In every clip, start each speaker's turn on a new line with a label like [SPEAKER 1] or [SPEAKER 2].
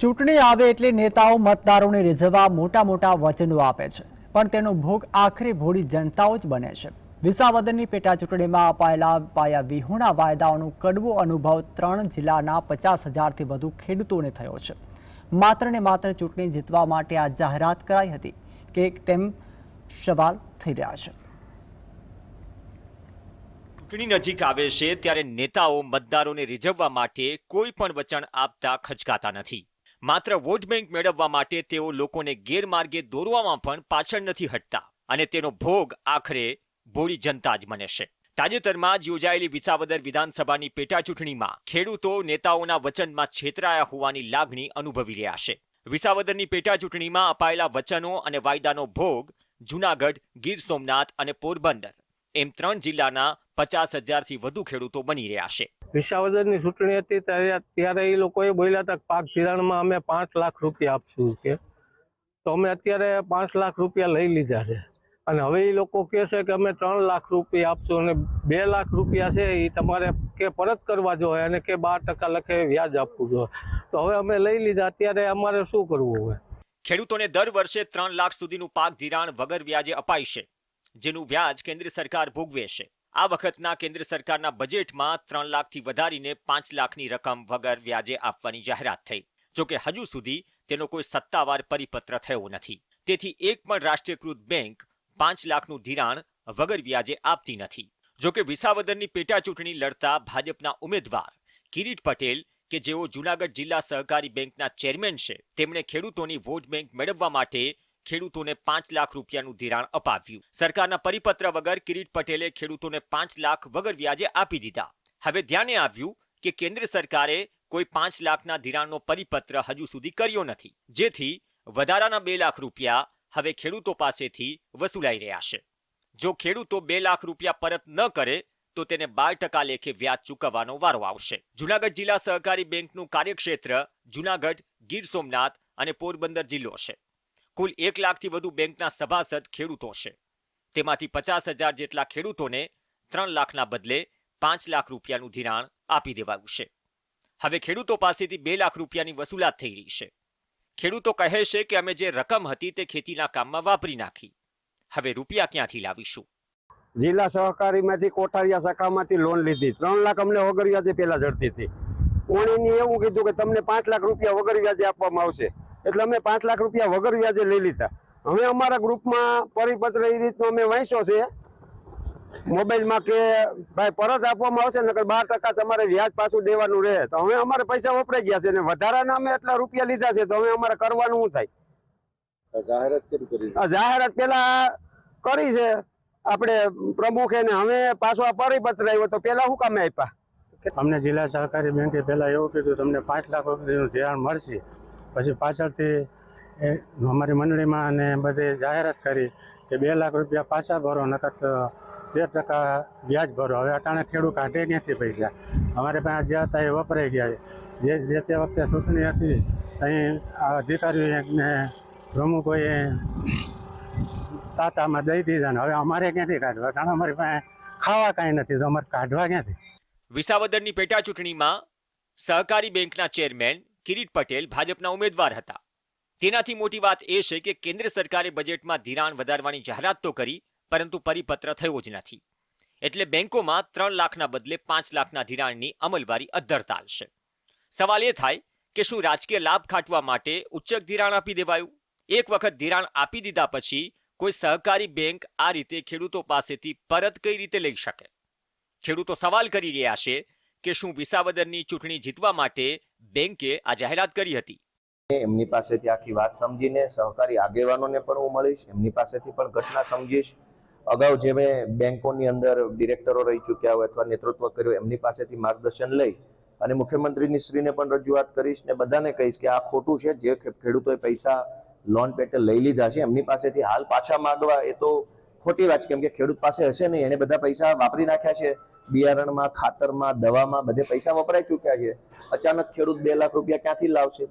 [SPEAKER 1] ચૂંટણી આવે એટલે નેતાઓ મતદારોને રીઝવવા મોટા મોટા વચનો આપે છે. પણ તેનો ભોગ આખરે ભોળી જનતાઓ જ બને છે. વિસાવદરની પેટા ચૂંટણીમાં અપાયેલા પાયા વિહોણા વાયદાઓનો કડવો અનુભવ ત્રણ જિલ્લાના પચાસ હજારથી વધુ ખેડૂતોને થયો છે. માત્ર ને માત્ર ચૂંટણી જીતવા માટે આ જાહેરાત કરાઈ હતી કે તેમ સવાલ થઈ રહ્યા છે.
[SPEAKER 2] ચૂંટણી નજીક આવે છે ત્યારે નેતાઓ મતદારોને રીઝવવા માટે કોઈ પણ વચન આપતા ખચકાતા નથી. માત્ર વોટ બેંક મેળવવા માટે તેઓ લોકોને ગેરમાર્ગે દોરવામાં પણ પાછળ નથી હટતા અને તેનો ભોગ આખરે ભોળી જનતા જ બને છે. તાજેતરમાં જ યોજાયેલી વિસાવદર વિધાનસભાની પેટા ચૂંટણીમાં ખેડૂતો, નેતાઓના વચનમાં છેતરાયા હોવાની લાગણી અનુભવી રહ્યા છે. વિસાવદરની પેટા ચૂંટણીમાં અપાયેલા વચનો અને વાયદાનો ભોગ જૂનાગઢ, ગીર સોમનાથ અને પોરબંદર, એમ ત્રણ જિલ્લાના પચાસ હજારથી વધુ ખેડૂતો બની રહ્યા છે.
[SPEAKER 3] વિસાવદરની ચૂંટણી હતી ત્યારે ત્યારે એ લોકોએ બોલ્યા હતા પાક ધિરાણમાં અમે પાંચ લાખ રૂપિયા આપશું કે. તો અમે અત્યારે પાંચ લાખ રૂપિયા લઈ લીધા છે. અને હવે એ લોકો કહે છે કે અમે ત્રણ લાખ રૂપિયા આપશું અને બે લાખ રૂપિયા છે એ તમારે કે પરત કરવા જોઈએ અને કે બાર ટકા લખે વ્યાજ આપવું જોઈએ. તો હવે અમે લઈ લીધા, અત્યારે અમારે શું કરવું હવે?
[SPEAKER 2] ખેડૂતોને દર વર્ષે ત્રણ લાખ સુધીનું પાક ધિરાણ વગર વ્યાજે અપાય છે, જેનું વ્યાજ કેન્દ્ર સરકાર ભોગવે છે. આ વખતના કેન્દ્ર સરકારના બજેટમાં ત્રણ લાખથી વધારીને પાંચ લાખની રકમ વગર વ્યાજે આપવાની જાહેરાત થઈ. જોકે હજુ સુધી તેનો કોઈ સત્તાવાર પરિપત્ર થયો નથી. તેથી એક પણ રાષ્ટ્રીયકૃત બેંક પાંચ લાખનું ધિરાણ વગર વ્યાજે આપતી નથી. જોકે વિસાવદરની પેટા ચૂંટણી લડતા ભાજપના ઉમેદવાર કિરીટ પટેલ કે જેઓ જૂનાગઢ જિલ્લા સહકારી બેંકના ચેરમેન છે, તેમણે ખેડૂતોની વોટ બેંક મેળવવા માટે ખેડૂતોને પાંચ લાખ રૂપિયાનું ધિરાણ અપાવ્યું. સરકારના પરિપત્ર વગર કિરીટ પટેલે ખેડૂતોને પાંચ લાખ વગર વ્યાજે આપી દીધા. હવે ધ્યાને આવ્યું કે કેન્દ્ર સરકારે કોઈ પાંચ લાખના ધિરાણનો પરિપત્ર હજુ સુધી કર્યો નથી. જેથી વધારાના બે લાખ રૂપિયા હવે ખેડૂતો પાસેથી વસૂલાઈ રહ્યા છે. જો ખેડૂતો બે લાખ રૂપિયા પરત ન કરે, તો તેને બાર ટકા લેખે વ્યાજ ચૂકવવાનો વારો આવશે. જુનાગઢ જિલ્લા સહકારી બેંકનું કાર્યક્ષેત્ર જુનાગઢ, ગીર સોમનાથ અને પોરબંદર જિલ્લો છે. કુલ એક લાખથી વધુ બેંકના સભાસદ ખેડૂતો છે. તેમાંથી પચાસ હજાર જેટલા ખેડૂતોને ત્રણ લાખના બદલે પાંચ લાખ રૂપિયાનું ધિરાણ આપી દેવાયું છે. હવે ખેડૂતો પાસેથી બે લાખ રૂપિયાની વસૂલાત થઈ રહી છે. ખેડૂતો કહે છે કે અમે જે રકમ હતી તે ખેતીના કામમાં વાપરી નાખી. હવે રૂપિયા ક્યાંથી લાવીશું?
[SPEAKER 4] જિલ્લા સહકારીમાંથી કોઠારિયા શાખામાંથી લોન લીધી. ત્રણ લાખ અમને વગર વ્યાજે પેલા જડતી હતી. ઓણીની એવું કીધું કે તમને પાંચ લાખ રૂપિયા વગર વ્યાજે આપવામાં આવશે. એટલે અમે પાંચ લાખ રૂપિયા વગર વ્યાજે લઈ લીધા. હવે અમારા ગ્રુપમાં પરિપત્ર એ રીતનો અમે વાંચ્યો છે. મોબાઈલમાં કે ભાઈ પરત આપવામાં આવશે ને બાર ટકા તમારે વ્યાજ પાછું દેવાનું રહે. તો હવે અમારે પૈસા વપરાઈ ગયા છે ને વધારાના અમે એટલા રૂપિયા લીધા છે તો હવે અમારે કરવાનું શું થાય?
[SPEAKER 5] જાહેરાત કરી કરી
[SPEAKER 4] જાહેરાત પેલા કરી છે. આપણે પ્રમુખે ને હવે પાછો આ પરિપત્ર આવ્યો તો પેલા શું કામે આપ્યા?
[SPEAKER 6] અમને જિલ્લા સહકારી બેંકે પેલા એવું કીધું તમને પાંચ લાખ રૂપિયાનું ધિરાણ મળશે. પછી પાછળથી અમારી મંડળીમાં અને બધે જાહેરાત કરી કે બે લાખ રૂપિયા પાછા ભરો, નકર તેર ટકા વ્યાજ ભરો. હવે અટાણે ખેડૂત કાઢે ક્યાંથી પૈસા? અમારે પાસે જે હતા એ વપરાઈ ગયા જે જે તે વખતે ચૂંટણી હતી, અહીં અધિકારીઓને પ્રમુખોએ તાતામાં દઈ દીધા ને હવે અમારે ક્યાંથી કાઢવા? કારણ અમારી પાસે ખાવા કાંઈ નથી, તો અમારે કાઢવા ક્યાંથી?
[SPEAKER 2] વિસાવદરની પેટા ચૂંટણીમાં સહકારી બેંકના ચેરમેન કિરીટ પટેલ ભાજપના ઉમેદવાર હતા. તેનાથી મોટી વાત એ છે કે કેન્દ્ર સરકારે બજેટમાં ધિરાણ વધારવાની જાહેરાત તો કરી, પરંતુ પરિપત્ર થયો જ નથી. એટલે બેંકોમાં ત્રણ લાખના બદલે પાંચ લાખના ધિરાણની અમલવારી અદ્ધરતાલ છે. સવાલ એ થાય કે શું રાજકીય લાભ ખાટવા માટે ઉચ્ચક ધિરાણ આપી દેવાયું? એક વખત ધિરાણ આપી દીધા પછી કોઈ સહકારી બેંક આ રીતે ખેડૂતો પાસેથી પરત કઈ રીતે લઈ શકે? ખેડૂતો સવાલ કરી રહ્યા છે કે શું વિસાવદરની ચૂંટણી જીતવા માટે બેંકે આ જાહેરાત કરી હતી.
[SPEAKER 5] એમની પાસેથી આખી વાત સમજીને સહકારી આગેવાનોને પણ હું મળીશ, એમની પાસેથી પણ ઘટના સમજીશ. અગાઉ જે મેં બેંકોની અંદર ડિરેક્ટરો રહી ચૂક્યા હોય અથવા નેતૃત્વ કર્યું એમની પાસેથી માર્ગદર્શન લઈ અને મુખ્યમંત્રીની શ્રીને પણ રજૂઆત કરીશ ને બધાને કહીશ કે આ ખોટું છે, જે ખેડૂતોએ પૈસા લોન પેટે લઈ લીધા છે, એમની પાસેથી હાલ પાછા માંગવા એ તો ખોટી વાત છે, કેમ કે ખેડૂત પાસે હશે નહીં, એને બધા પૈસા વાપરી નાખ્યા છે. બિયારણમાં, ખાતરમાં, દવામાં બધે પૈસા વપરાઈ ચૂક્યા છે. અચાનક ખેડૂત બે લાખ રૂપિયા ક્યાંથી લાવશે?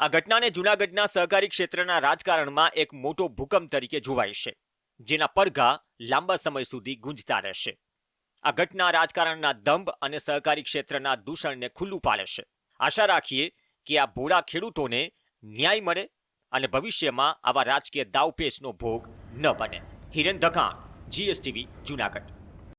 [SPEAKER 2] આ ઘટનાને જૂનાગઢના સહકારી ક્ષેત્રના રાજકારણમાં એક મોટો ભૂકંપ તરીકે જોવાય છે, જેના પડઘા લાંબા સમય સુધી ગુંજતા રહેશે. આ ઘટના રાજકારણના દંભ અને સહકારી ક્ષેત્રના દૂષણને ખુલ્લું પાડે છે. આશા રાખીએ કે આ ભોળા ખેડૂતોને ન્યાય મળે અને ભવિષ્યમાં આવા રાજકીય દાવપેચનો ભોગ ન બને. હિરેન ધકાણ જીએસટીવી, જુનાગઢ.